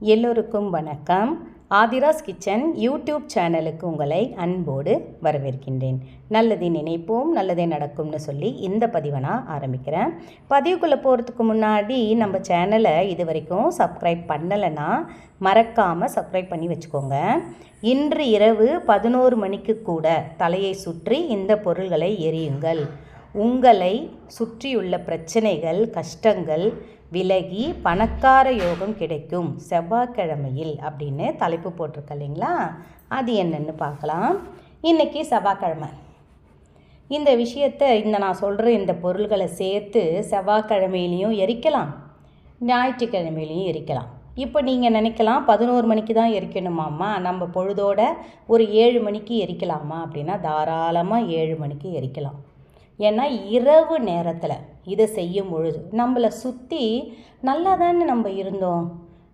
எல்லோருக்கும் வணக்கம். Aadhira's kitchen YouTube சேனலுக்கு உங்களை அன்போடு வரவேற்கின்றேன். நல்லதை நினைப்போம் நல்லதே நடக்கும்னு சொல்லி இந்த பதிவை நான் ஆரம்பிக்கிறேன். பதிவுக்குள்ளே போகிறதுக்கு முன்னாடி நம்ம சேனலை இது வரைக்கும் சப்ஸ்கிரைப் பண்ணலைன்னா மறக்காமல் சப்ஸ்கிரைப் பண்ணி வச்சுக்கோங்க. இன்று இரவு பதினோரு மணிக்கு கூட தலையை சுற்றி இந்த பொருள்களை எரியுங்கள் உங்களை சுற்றியுள்ள பிரச்சனைகள் கஷ்டங்கள் விலகி பணக்கார யோகம் கிடைக்கும். செவ்வாய்க்கிழமையில் அப்படின்னு தலைப்பு போட்டிருக்க இல்லைங்களா? அது என்னென்னு பார்க்கலாம். இன்றைக்கி செவ்வாய்க்கிழமை. இந்த விஷயத்தை இந்த நான் சொல்கிற இந்த பொருள்களை சேர்த்து செவ்வாய்க்கிழமையிலையும் எரிக்கலாம். ஞாயிற்றுக்கிழமையிலையும் எரிக்கலாம். இப்போ நீங்கள் நினைக்கலாம் பதினோரு மணிக்கு தான் எரிக்கணுமாம்மா? நம்ம பொழுதோட ஒரு ஏழு மணிக்கு எரிக்கலாமா அப்படின்னா தாராளமாக ஏழு மணிக்கு எரிக்கலாம். ஏன்னா இரவு நேரத்தில் இதை செய்யும் பொழுது நம்மளை சுற்றி நல்லா தானே நம்ம இருந்தோம்?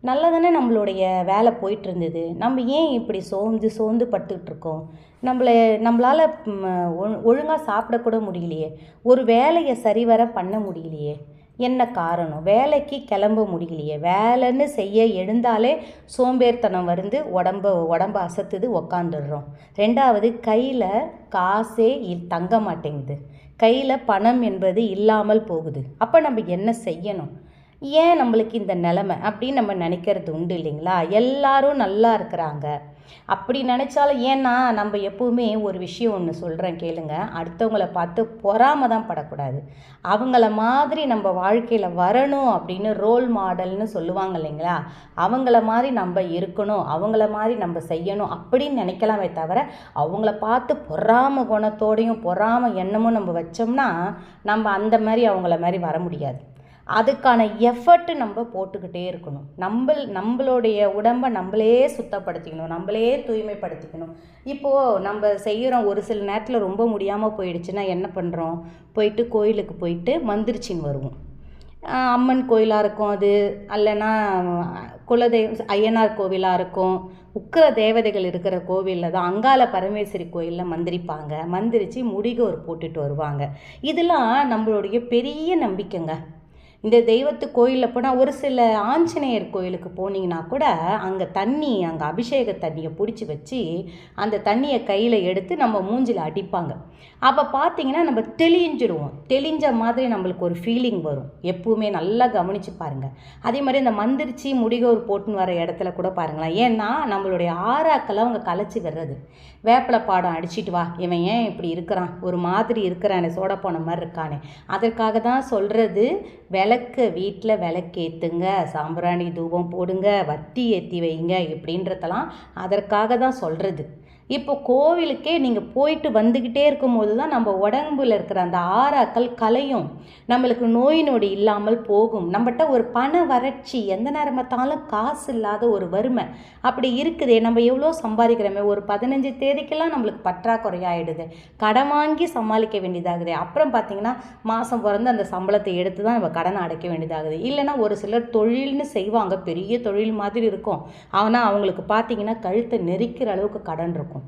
நல்லா தானே நம்மளுடைய வேலை போயிட்டு இருந்தது நம்ம ஏன் இப்படி சோர்ந்து சோர்ந்து படுத்துக்கிட்டு இருக்கோம் நம்மளை நம்மளால் ஒழுங்காக சாப்பிடக்கூட முடியலையே. ஒரு வேலையை சரிவர பண்ண முடியலையே. என்ன காரணம்? வேலைக்கு கிளம்ப முடியலையே. வேலைன்னு செய்ய எழுந்தாலே சோம்பேறித்தனம் வந்து உடம்ப உடம்ப அசத்துது உக்காந்துடுறோம். ரெண்டாவது கையில் காசே இல் தங்க மாட்டேங்குது. கையில் பணம் என்பது இல்லாமல் போகுது. அப்போ நம்ம என்ன செய்யணும்? ஏன் நம்மளுக்கு இந்த நிலமை அப்படின்னு நம்ம நினைக்கிறது உண்டு இல்லைங்களா? எல்லாரும் நல்லா இருக்கிறாங்க. அப்படி நினச்சாலும் ஏன்னா நம்ம எப்போவுமே ஒரு விஷயம் ஒன்று சொல்கிறேன் கேளுங்க. அடுத்தவங்கள பார்த்து பொறாம தான் படக்கூடாது. அவங்கள மாதிரி நம்ம வாழ்க்கையில் வரணும் அப்படின்னு ரோல் மாடல்னு சொல்லுவாங்க இல்லைங்களா? அவங்கள மாதிரி நம்ம இருக்கணும் அவங்கள மாதிரி நம்ம செய்யணும் அப்படின்னு நினைக்கலாமே தவிர அவங்கள பார்த்து பொறாம குணத்தோடையும் பொறாம எண்ணமும் நம்ம வச்சோம்னா நம்ம அந்த மாதிரி அவங்கள மாதிரி வர முடியாது. அதுக்கான எஃபர்ட்டு நம்ம போட்டுக்கிட்டே இருக்கணும். நம்ம நம்மளுடைய உடம்பை நம்மளே சுத்தப்படுத்திக்கணும். நம்மளே தூய்மைப்படுத்திக்கணும். இப்போது நம்ம செய்கிறோம் ஒரு சில நேரத்தில் ரொம்ப முடியாமல் போயிடுச்சுன்னா என்ன பண்ணுறோம் போயிட்டு கோயிலுக்கு போயிட்டு மந்திரிச்சின்னு வருவோம். அம்மன் கோயிலாக இருக்கும் அது. அல்லைன்னா குலதெய்வ ஐயனார் கோவிலாக இருக்கும். உக்கிர தேவதைகள் இருக்கிற கோவிலில் தான் அங்காள பரமேஸ்வரி கோயிலில் மந்திரிப்பாங்க. மந்திரிச்சு முடிகோர் போட்டுட்டு வருவாங்க. இதெல்லாம் நம்மளுடைய பெரிய நம்பிக்கைங்க. இந்த தெய்வத்து கோயிலில் போனால் ஒரு சில ஆஞ்சநேயர் கோயிலுக்கு போனீங்கன்னா கூட அங்கே தண்ணி அங்கே அபிஷேக தண்ணியை பிடிச்சி வச்சு அந்த தண்ணியை கையில் எடுத்து நம்ம மூஞ்சில் அடிப்பாங்க. அப்போ பார்த்தீங்கன்னா நம்ம தெளிஞ்சிடுவோம் தெளிஞ்ச மாதிரி நம்மளுக்கு ஒரு ஃபீலிங் வரும். எப்பவுமே நல்லா கவனித்து பாருங்கள் அதே மாதிரி இந்த மந்திரிச்சி முடிகோர் போட்டுன்னு வர இடத்துல கூட பாருங்களேன். ஏன்னா நம்மளுடைய ஆறாக்களை அவங்க கலைச்சி வர்றது வேப்பிலை பாடம் அடிச்சிட்டு வா. இவன் ஏன் இப்படி இருக்கிறான்? ஒரு மாதிரி இருக்கிறானே சோட போன மாதிரி இருக்கானே. அதற்காக தான் சொல்கிறது விளக்கு வீட்டில் விளக்கேற்றுங்க சாம்பிராணி தூபம் போடுங்க வத்தி ஏற்றி வைங்க இப்படின்றதெல்லாம் அதற்காக தான் சொல்கிறது இப்போ கோவிலுக்கே நீங்கள் போயிட்டு வந்துக்கிட்டே இருக்கும்போது தான் நம்ம உடம்புல இருக்கிற அந்த ஆறாக்கள் கலையும். நம்மளுக்கு நோய் நொடி இல்லாமல் போகும். நம்மகிட்ட ஒரு பண வறட்சி எந்த நேரம் பார்த்தாலும் காசு இல்லாத ஒரு வறுமை அப்படி இருக்குதே. நம்ம எவ்வளோ சம்பாதிக்கிறோமே ஒரு பதினஞ்சு தேதிக்கெல்லாம் நம்மளுக்கு பற்றாக்குறையாயிடுது. கடன் வாங்கி சமாளிக்க வேண்டியதாகுது. அப்புறம் பார்த்திங்கன்னா மாதம் பிறந்து அந்த சம்பளத்தை எடுத்து தான் நம்ம கடனை அடைக்க வேண்டியதாகுது. இல்லைன்னா ஒரு சிலர் தொழில்னு செய்வாங்க. பெரிய தொழில் மாதிரி இருக்கும். ஆனால் அவங்களுக்கு பார்த்திங்கன்னா கழுத்தை நெரிக்கிற அளவுக்கு கடன் இருக்கும்.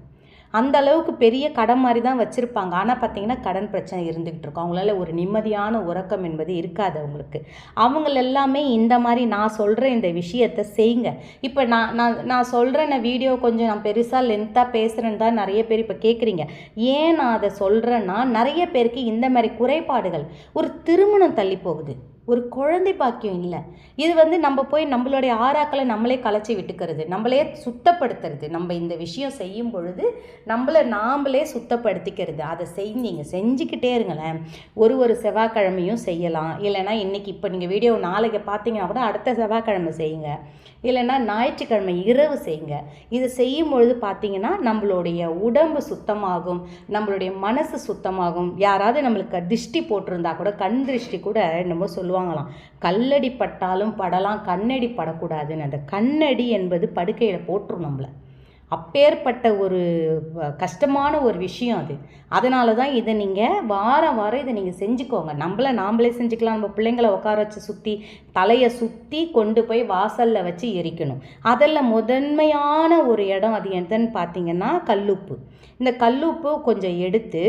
அந்த அளவுக்கு பெரிய கடன் மாதிரி தான் வச்சுருப்பாங்க. ஆனால் பார்த்தீங்கன்னா கடன் பிரச்சனை இருந்துக்கிட்டு இருக்கும். அவங்களால ஒரு நிம்மதியான உறக்கம் என்பது இருக்காது அவங்களுக்கு. அவங்கள எல்லாமே இந்த மாதிரி நான் சொல்கிற இந்த விஷயத்தை செய்யுங்க. இப்போ நான் நான் நான் சொல்கிற நான் வீடியோ கொஞ்சம் நான் பெருசாக லென்த்தாக பேசுகிறேன்னு தான் நிறைய பேர் இப்போ கேட்குறீங்க ஏன் நான் அதை சொல்கிறேன்னா நிறைய பேருக்கு இந்த மாதிரி குறைபாடுகள் ஒரு திருமணம் தள்ளி போகுது. ஒரு குழந்தை பாக்கியம் இல்லை. இது வந்து நம்ம போய் நம்மளுடைய ஆறாக்களை நம்மளே கலைச்சி விட்டுக்கிறது நம்மளே சுத்தப்படுத்துறது. நம்ம இந்த விஷயம் செய்யும் பொழுது நம்மளை நாம்ளே சுத்தப்படுத்திக்கிறது. அதை செய் நீங்கள் செஞ்சுக்கிட்டே இருங்களேன். ஒரு ஒரு செவ்வாய்க்கிழமையும் செய்யலாம். இல்லைனா இன்றைக்கி இப்போ நீங்கள் வீடியோ நாளைக்கு பார்த்தீங்கன்னா கூட அடுத்த செவ்வாய்க்கிழமை செய்யுங்க. இல்லைன்னா ஞாயிற்றுக்கிழமை இரவு செய்யுங்க. இது செய்யும் பொழுது பார்த்தீங்கன்னா நம்மளுடைய உடம்பு சுத்தமாகும். நம்மளுடைய மனசு சுத்தமாகும். யாராவது நம்மளுக்கு திருஷ்டி போட்டிருந்தா கூட கண் திருஷ்டி கூட என்னமோ சொல்லுவாங்களாம். கல்லடி பட்டாலும் படலாம் கண்ணடி படக்கூடாதுன்னு. அந்த கண்ணடி என்பது படுக்கையில் போட்டுரும் நம்மளை. அப்பேற்பட்ட ஒரு கஷ்டமான ஒரு விஷயம் அது. அதனால தான் இதை நீங்கள் வாரம் வாரம் இதை நீங்கள் செஞ்சுக்கோங்க. நம்மளை நாம்ளே செஞ்சுக்கலாம். நம்ம பிள்ளைங்கள உட்கார வச்சு சுற்றி தலையை சுற்றி கொண்டு போய் வாசலில் வச்சு எரிக்கணும். அதில் முதன்மையான ஒரு இடம் அது எதுன்னு பார்த்தீங்கன்னா கல்லுப்பு. இந்த கல்லுப்பு கொஞ்சம் எடுத்து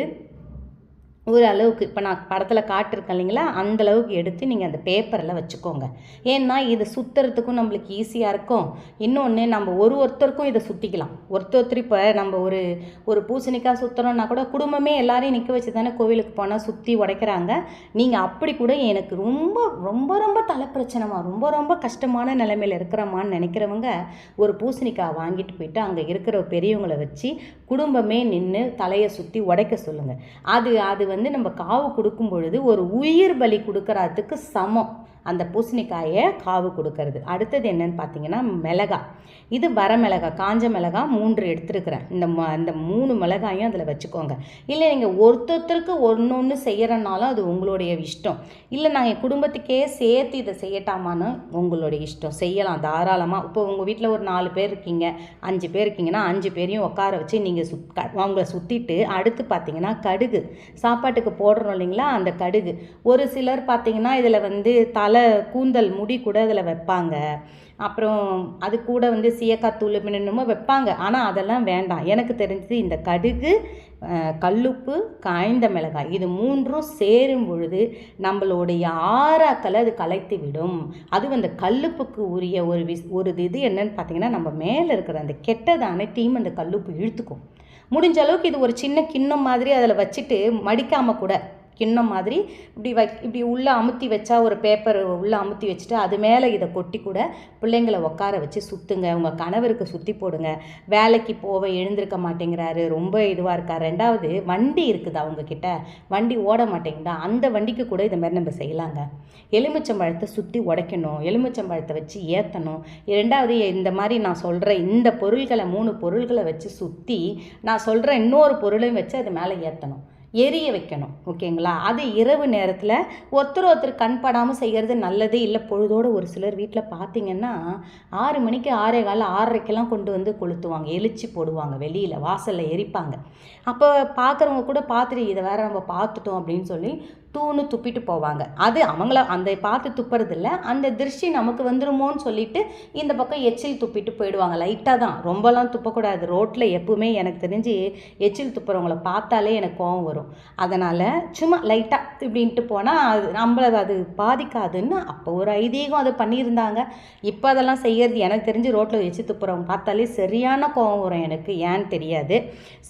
ஒரு அளவுக்கு இப்போ நான் படத்தில் காட்டிருக்கேன் இல்லைங்களா? அந்த அளவுக்கு எடுத்து நீங்கள் அந்த பேப்பரில் வச்சுக்கோங்க. ஏன்னா இது சுற்றுறதுக்கும் நம்மளுக்கு ஈஸியாக இருக்கும். இன்னொன்று நம்ம ஒரு ஒருத்தருக்கும் இதை சுற்றிக்கலாம் ஒருத்தர் ஒருத்தர் இப்போ நம்ம ஒரு ஒரு பூசணிக்காய் சுற்றுறோன்னா கூட குடும்பமே எல்லாரையும் நிற்க வச்சு தானே கோவிலுக்கு போனால் சுற்றி உடைக்கிறாங்க. நீங்கள் அப்படி கூட எனக்கு ரொம்ப ரொம்ப ரொம்ப தலை பிரச்சனைமா ரொம்ப ரொம்ப கஷ்டமான நிலைமையில் இருக்கிறமான்னு நினைக்கிறவங்க ஒரு பூசணிக்காய் வாங்கிட்டு போயிட்டு அங்கே இருக்கிற பெரியவங்களை வச்சு குடும்பமே நின்று தலையை சுற்றி உடைக்க சொல்லுங்கள் அது அது வந்து நம்ம காவு கொடுக்கும் பொழுது ஒரு உயிர் பலி கொடுக்கறதுக்கு சமம். அந்த பூசணிக்காயை காவு கொடுக்கறது. அடுத்தது என்னன்னு பார்த்தீங்கன்னா மிளகா. இது வர மிளகா காஞ்ச மிளகா மூன்று எடுத்துருக்குறேன். இந்த ம அந்த மூணு மிளகாயும் அதில் வச்சுக்கோங்க. இல்லை நீங்கள் ஒருத்தருக்கு ஒன்று ஒன்று செய்கிறனாலும் அது உங்களுடைய இஷ்டம். இல்லை நாங்கள் குடும்பத்துக்கே சேர்த்து இதை செய்யட்டாமான்னு உங்களுடைய இஷ்டம். செய்யலாம் தாராளமாக இப்போ உங்கள் வீட்டில் ஒரு நாலு பேர் இருக்கீங்க அஞ்சு பேர் இருக்கீங்கன்னா அஞ்சு பேரையும் உட்கார வச்சு நீங்கள் சுத் அவங்கள சுற்றிட்டு அடுத்து பார்த்தீங்கன்னா கடுகு. சாப்பாட்டுக்கு போடுறோம் இல்லைங்களா? அந்த கடுகு. ஒரு சிலர் பார்த்தீங்கன்னா இதில் வந்து தலை கூந்தல் முடி கூட அதில் வைப்பாங்க. அப்புறம் அது கூட வந்து சீயக்காத்தூள் என்னமோ வைப்பாங்க. ஆனால் அதெல்லாம் வேண்டாம். எனக்கு தெரிஞ்சது இந்த கடுகு கல்லுப்பு காய்ந்த மிளகாய் இது மூன்றும் சேரும் பொழுது நம்மளுடைய ஆறாக்களை அது கலைத்து விடும். அதுவும் அந்த கல்லுப்புக்கு உரிய ஒரு விஸ் ஒரு இது என்னன்னு பார்த்தீங்கன்னா நம்ம மேலே இருக்கிற அந்த கெட்டது அனைத்தையும் அந்த கல்லுப்பு இழுத்துக்கும். முடிஞ்ச அளவுக்கு இது ஒரு சின்ன கிண்ணம் மாதிரி அதில் வச்சுட்டு மடிக்காமல் கூட கிண்ணம் மாதிரி இப்படி வை இப்படி உள்ளே அமுத்தி வச்சா ஒரு பேப்பர் உள்ளே அமுத்தி வச்சுட்டு அது மேலே இதை கொட்டி கூட பிள்ளைங்களை உட்கார வச்சு சுற்றுங்க உங்கள் கணவருக்கு சுற்றி போடுங்க. வேலைக்கு போக எழுந்திருக்க மாட்டேங்கிறாரு. ரொம்ப இதுவாக இருக்கார். ரெண்டாவது வண்டி இருக்குது அவங்கக்கிட்ட வண்டி ஓட மாட்டேங்குதா? அந்த வண்டிக்கு கூட இதை மாதிரி நம்ம செய்யலாங்க. எலுமிச்சம்பழத்தை சுற்றி உடைக்கணும். எலுமிச்சம்பழத்தை வச்சு ஏற்றணும் ரெண்டாவது இந்த மாதிரி நான் சொல்கிற இந்த பொருள்களை மூணு பொருள்களை வச்சு சுற்றி நான் சொல்கிற இன்னொரு பொருளையும் வச்சு அது மேலே ஏற்றணும் எரிய வைக்கணும் ஓகேங்களா? அது இரவு நேரத்தில் ஒருத்தர் ஒருத்தர் கண் படாமல் செய்கிறது நல்லது இல்லை. பொழுதோடு ஒரு சிலர் வீட்டில் பார்த்தீங்கன்னா ஆறு மணிக்கு ஆறே கால ஆறரைக்கெல்லாம் கொண்டு வந்து கொளுத்துவாங்க. எழுச்சி போடுவாங்க வெளியில் வாசலில் எரிப்பாங்க. அப்போ பார்க்குறவங்க கூட பார்த்துட்டு இதை வேறு நம்ம பார்த்துட்டோம் அப்படின்னு சொல்லி தூணு துப்பிட்டு போவாங்க. அது அவங்கள அந்த பார்த்து துப்புறதில்ல. அந்த திருஷ்டி நமக்கு வந்துருமோன்னு சொல்லிட்டு இந்த பக்கம் எச்சில் துப்பிட்டு போயிடுவாங்க. லைட்டாக தான். ரொம்பலாம் துப்பக்கூடாது. ரோட்டில் எப்பவுமே எனக்கு தெரிஞ்சு எச்சில் துப்புறவங்கள பார்த்தாலே எனக்கு கோவம் வரும். அதனால் சும்மா லைட்டாக இப்படின்ட்டு போனால் அது நம்மளை அது பாதிக்காதுன்னு அப்போ ஒரு ஐதீகம் அதை பண்ணியிருந்தாங்க. இப்போ அதெல்லாம் செய்கிறது எனக்கு தெரிஞ்சு ரோட்டில் எச்சில் துப்புறவங்க பார்த்தாலே சரியான கோவம் வரும் எனக்கு. ஏன்னு தெரியாது.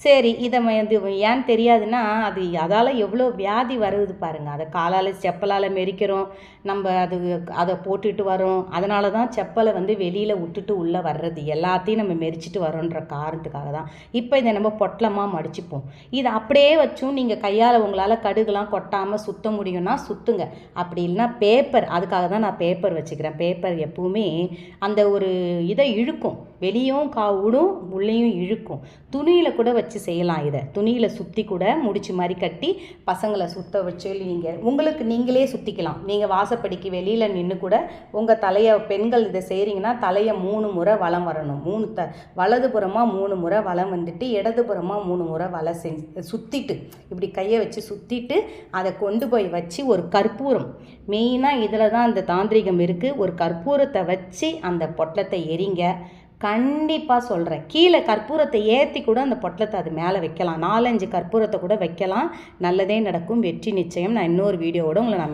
சரி இதை வந்து ஏன்னு தெரியாதுன்னா அது அதால் எவ்வளோ வியாதி வருது பாரு. பாருங்கள் அதை காலால் செப்பலால் மெரிக்கிறோம். நம்ம அது அதை போட்டுட்டு வரோம் அதனால தான் செப்பலை வந்து வெளியில் விட்டுட்டு உள்ளே வர்றது. எல்லாத்தையும் நம்ம மெரிச்சிட்டு வரோன்ற காரணத்துக்காக தான். இப்போ இதை நம்ம பொட்டலமாக மடிச்சுப்போம். இதை அப்படியே வச்சும் நீங்கள் கையால் உங்களால் கடுகுலாம் கொட்டாமல் சுத்த முடியும்னா சுற்றுங்க அப்படி இல்லைன்னா பேப்பர் அதுக்காக தான் நான் பேப்பர் வச்சுக்கிறேன். பேப்பர் எப்பவுமே அந்த ஒரு இதை இழுக்கும். வெளியும் கா விடும் உள்ளேயும் இழுக்கும். துணியில் கூட வச்சு செய்யலாம் இதை. துணியில் சுற்றி கூட முடிச்சு மாதிரி கட்டி பசங்களை சுத்த வச்சு நீங்கள் உங்களுக்கு நீங்களே சுற்றிக்கலாம் நீங்கள் வாசப்படிக்கு வெளியில் நின்று கூட உங்கள் தலையை பெண்கள் இதை செய்கிறீங்கன்னா தலையை மூணு முறை வளம் வரணும். மூணு த வலதுபுறமாக மூணு முறை வளம் வந்துட்டு இடதுபுறமாக மூணு முறை வலை செஞ்சு சுற்றிட்டு இப்படி கையை வச்சு சுற்றிட்டு அதை கொண்டு போய் வச்சு ஒரு கற்பூரம். மெயினாக இதில் தான் அந்த தாந்திரிகம் இருக்குது ஒரு கற்பூரத்தை வச்சு அந்த பொட்டலத்தை எரிங்க. கண்டிப்பாக சொல்கிறேன் கீழே கற்பூரத்தை ஏற்றி கூட அந்த பொட்டலத்தை அது மேலே வைக்கலாம். நாலஞ்சு கற்பூரத்தை கூட வைக்கலாம். நல்லதே நடக்கும். வெற்றி நிச்சயம். நான் இன்னொரு வீடியோவோட உங்களை நான்